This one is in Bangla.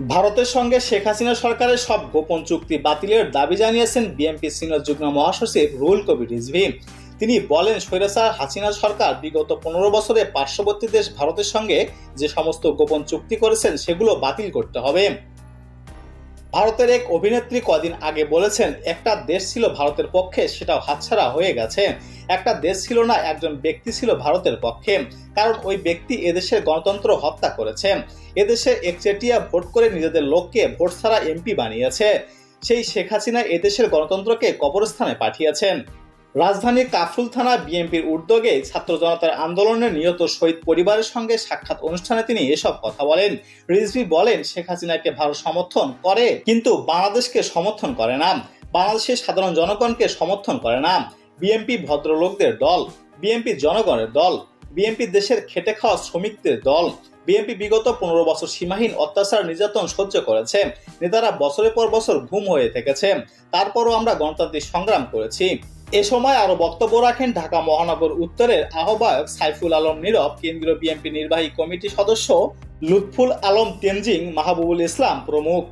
ভারতের সঙ্গে শেখ হাসিনা সরকারের সব গোপন চুক্তি বাতিলের দাবি জানিয়েছেন বিএনপি সিনিয়র যুগ্ম মহাসচিব রুহুল কবির রিজভি। তিনি বলেন, স্বৈরাচার হাসিনা সরকার বিগত পনেরো বছরে পার্শ্ববর্তী দেশ ভারতের সঙ্গে যে সমস্ত গোপন চুক্তি করেছেন, সেগুলো বাতিল করতে হবে। ভারতের এক অভিনেত্রী কদিন আগে বলেছেন, একটা দেশ ছিল ভারতের পক্ষে, সেটাও হাতছাড়া হয়ে গেছে। একটা দেশ ছিল না, একজন ব্যক্তি ছিল ভারতের পক্ষে। কারণ ওই ব্যক্তি এদেশের গণতন্ত্র হত্যা করেছে। এদেশে একচেটিয়া ভোট করে নিজেদের লোককে ভোট ছাড়া এমপি বানিয়েছে। সেই শেখ হাসিনা এদেশের গণতন্ত্রকে কবরস্থানে পাঠিয়েছেন। রাজধানীর কাফরুল থানা বিএনপির উদ্যোগে ছাত্র জনতার আন্দোলনে নিহত শহীদ পরিবারের সঙ্গে সাক্ষাৎ অনুষ্ঠানে তিনি এসব কথা বলেন। রিজভি বলেন, শেখ হাসিনাকে ভারত সমর্থন করে, কিন্তু বাংলাদেশকে সমর্থন করে না। বাংলাদেশের সাধারণ জনগণকে সমর্থন করে না। বিএনপি ভদ্রলোকদের দল, বিএনপি জনগণের দল, বিএনপি দেশের খেটে খাওয়া শ্রমিকদের দল, বিএনপি বিগত পনেরো বছর সীমাহীন অত্যাচার নির্যাতন সহ্য করেছে। নেতারা বছরের পর বছর ঘুম হয়ে থেকেছে। তারপরও আমরা গণতান্ত্রিক সংগ্রাম করেছি। এ সময় আরও বক্তব্য রাখেন ঢাকা মহানগর উত্তরের আহ্বায়ক সাইফুল আলম নীরব, কেন্দ্রীয় বিএনপি নির্বাহী কমিটি সদস্য লুৎফুল আলম তেনজিং, মাহবুবুল ইসলাম প্রমুখ।